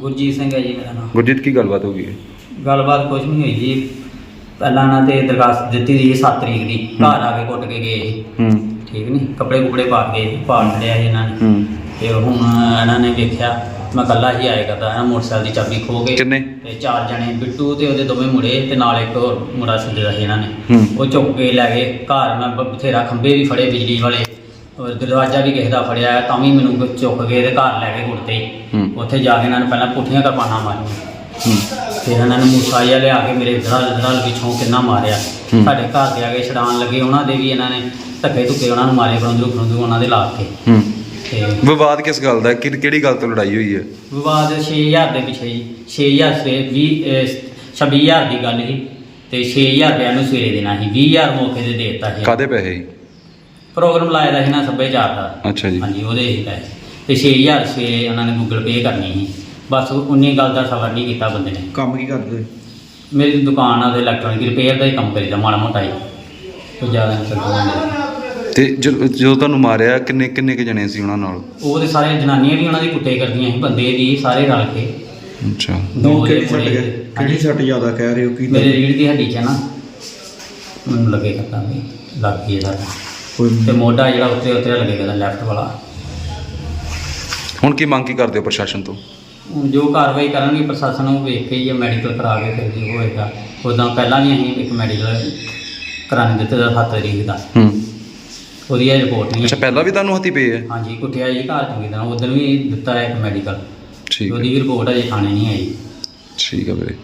ਗੁਰਜੀਤ ਸਿੰਘ ਹੈ ਜੀ ਮੇਰਾ ਨਾਮ। ਗੁਰਜੀਤ ਕੀ ਗੱਲਬਾਤ ਹੋ ਗਈ ਹੈ? ਗੱਲਬਾਤ ਕੁਝ ਨਹੀਂ ਹੋਈ ਜੀ। ਪਹਿਲਾਂ ਇਹਨਾਂ ਤੇ ਦਰਖਾਸਤ ਦਿੱਤੀ ਸੀ 7 ਤਰੀਕ ਦੀ। ਘਰ ਆ ਕੇ ਕੁੱਟ ਕੇ ਗਏ ਹੂੰ। ਠੀਕ ਨਹੀਂ ਕੱਪੜੇ ਕੁਪੜੇ ਪਾ ਕੇ ਪਾੜ ਲਿਆ ਇਹਨਾਂ ਨੇ। ਹੂੰ। ਤੇ ਹੁਣ ਇਹਨਾਂ ਨੇ ਵੇਖਿਆ ਮੈਂ ਕੱਲਾ ਹੀ ਆਇਆ ਕਰਦਾ ਇਹਨਾਂ ਮੋਟਰਸਾਈਕਲ ਦੀ ਚਾਬੀ ਖੋ ਕੇ। ਕਿੰਨੇ? ਤੇ ਚਾਰ ਜਣੇ ਬਿੱਟੂ ਤੇ ਉਹਦੇ ਦੋਵੇਂ ਮੁੰਡੇ ਤੇ ਨਾਲ ਇੱਕ ਹੋਰ ਮੁੰਡਾ ਸੱਦਿਆ ਸੀ ਇਹਨਾਂ ਨੇ। ਹੂੰ। ਉਹ ਚੁੱਕ ਕੇ ਲੈ ਗਏ। ਘਰ ਮੈਂ ਬ- ਬਥੇਰਾ ਖੰਭੇ ਵੀ ਫੜੇ ਬਿਜਲੀ ਵਾਲੇ। ਦਰਵਾਜ਼ਾ ਵੀ ਕਿਸੇ ਦਾ ਫੜਿਆ ਤਾਂ ਵੀ ਮੈਨੂੰ ਚੁੱਕ ਕੇ ਤੇ ਘਰ ਲੈ ਕੁੱਟਦੇ ਹੀ ਹੂੰ। ਉੱਥੇ ਜਾ ਕੇ ਇਹਨਾਂ ਨੇ ਪਹਿਲਾਂ ਪੁੱਠੀਆਂ ਕਰਪਾਨਾਂ ਮਾਰੀਆਂ। ਹੂੰ। ਫਿਰ ਇਹਨਾਂ ਨੇ ਮੂਸਾ ਜਿਹਾ ਲਿਆ ਕੇ ਮੇਰੇ ਧੜਲ ਧੜਲ ਪਿੱਛੋਂ ਕਿੰਨਾ ਮਾਰਿਆ। ਹੂੰ। ਸਾਡੇ ਘਰ ਦੇ ਆ ਕੇ ਛਡਾਣ ਲੱਗੇ ਉਹਨਾਂ ਦੇ ਵੀ ਇਹਨਾਂ ਨੇ। ਧੱਕੇ ਧੁੱਕੇ ਉਹਨਾਂ ਨੂੰ ਮਾਰੇ ਫਰੰਦੂ ਫਰੰਦੂ ਉਹਨਾਂ ਦੇ ਲਾ ਕੇ ਹੂੰ। ਤੇ ਵਿਵਾਦ ਕਿਸ ਗੱਲ ਦਾ? ਹੈ? ਕਿ- ਕਿਹੜੀ ਗੱਲ ਤੋਂ ਲੜਾਈ ਹੋਈ ਹੈ? ਵਿਵਾਦ 6000 ਦੇ ਪਿੱਛੇ ਜੀ। 6000 ਸੇ 20 26000 ਦੀ ਗੱਲ ਸੀ। ਤੇ 6000 ਰੁਪਏ ਨੂੰ ਸਵੇਰੇ ਦੇਣਾ ਸੀ। 20000 ਮੌਕੇ ਤੇ ਦੇ ਦਿੱਤਾ ਸੀ। ਕਾਦੇ ਪੈਸੇ? ਸੀ? ਪ੍ਰੋਗਰਾਮ ਲਾਇਆ ਦਾ ਸੀ ਨਾ ਸੱਭਿਆਚਾਰ ਦਾ। ਅੱਛਾ ਜੀ। ਹਾਂਜੀ ਉਹਦੇ ਹੀ ਪੈਸੇ ਤੇ 6000 ਸਵੇਰੇ ਉਹਨਾਂ ਨੇ ਗੂਗਲ ਪੇ ਕਰਨੀ ਸੀ। ਬਸ ਉਨੀ ਗੱਲ ਦਾ ਸਬਰ ਨਹੀਂ ਕੀਤਾ ਬੰਦੇ ਨੇ। ਕੰਮ ਕੀ ਕਰਦੇ? ਮੇਰੀ ਦੁਕਾਨ ਆ ਤੇ ਇਲੈਕਟ੍ਰੋਨਿਕ ਰਿਪੇਅਰ ਦਾ ਹੀ ਕੰਮ ਕਰੀਦਾ ਮਾੜਾ ਮੋਟਾ ਹੀ। ਕੋਈ ਜ਼ਿਆਦਾ ਨਹੀਂ ਕਰਦਾ। ਤੇ ਜਦੋਂ ਜਦੋਂ ਤੁਹਾਨੂੰ ਮਾਰਿਆ ਕਿੰਨੇ ਕਿੰਨੇ ਕੁ ਜਣੇ ਸੀ ਉਹਨਾਂ ਨਾਲ? ਉਹ ਤੇ ਸਾਰੇ ਜਨਾਨੀਆਂ ਵੀ ਉਹਨਾਂ ਦੀ ਕੁੱਟੇ ਕਰਦੀਆਂ ਸੀ ਬੰਦੇ ਵੀ ਸਾਰੇ ਰਲ ਕੇ। ਅੱਛਾ। ਦੋ ਕਿਹੜੀ ਮੁੰਡੇ- ਸੱਟ ਗਏ? ਕਿਹੜੀ। ਸੱਟ ਜ਼ਿਆਦਾ ਕਹਿ ਰਹੇ ਹੋ? ਕੀ ਮੇਰੇ ਰੀੜ ਦੀ ਹੱਡੀ 'ਚ ਆ ਨਾ। ਮੈਨੂੰ ਲੱਗੇ ਕਰਤਾ ਵੀ ਲੱਗ ਗਈ ਸਾਡਾ ਕੋਈ ਤੇ ਮੋਢਾ ਜਿਹੜਾ ਉੱਤੇ ਉੱਤੇ ਲੱਗੇ ਕਰਦਾ ਲੈਫਟ ਵਾਲਾ। ਹੁਣ ਕੀ ਮੰਗ ਕੀ ਕਰਦੇ ਹੋ ਪ੍ਰਸ਼ਾਸਨ ਤੋਂ? ਹੁਣ ਜੋ ਕਾਰਵਾਈ ਕਰਨਗੇ ਪ੍ਰਸ਼ਾਸਨ ਉਹ ਵੇਖ ਕੇ ਹੀ ਮੈਡੀਕਲ ਕਰਾ ਕੇ ਫਿਰ ਜੀ ਹੋਏਗਾ। ਉਦਾਂ ਪਹਿਲਾਂ ਵੀ ਅਸੀਂ ਇੱਕ ਮੈਡੀਕਲ ਕਰਾਣੇ ਦਿੱਤੇ ਦਾ 7 ਤਰੀਕ ਦਾ। ਹੂੰ। ਉਹਦੀ ਇਹ ਰਿਪੋਰਟ ਨਹੀਂ ਅੱਛਾ। ਪਹਿਲਾਂ ਵੀ ਤੁਹਾਨੂੰ ਹੱਥੀ ਪਏ ਹੈ ਹਾਂਜੀ ਕੁੱਟਿਆ ਜੀ ਘਰ ਚੰਗੀ ਤਰ੍ਹਾਂ। ਉਦੋਂ ਵੀ ਦਿੱਤਾ ਹੈ ਇੱਕ ਮੈਡੀਕਲ ਠੀਕ ਹੈ ਉਹਦੀ ਵੀ ਰਿਪੋਰਟ ਅਜੇ ਥਾਣੇ ਨਹੀਂ ਆਈ। ਠੀਕ ਹੈ ਵੀਰੇ।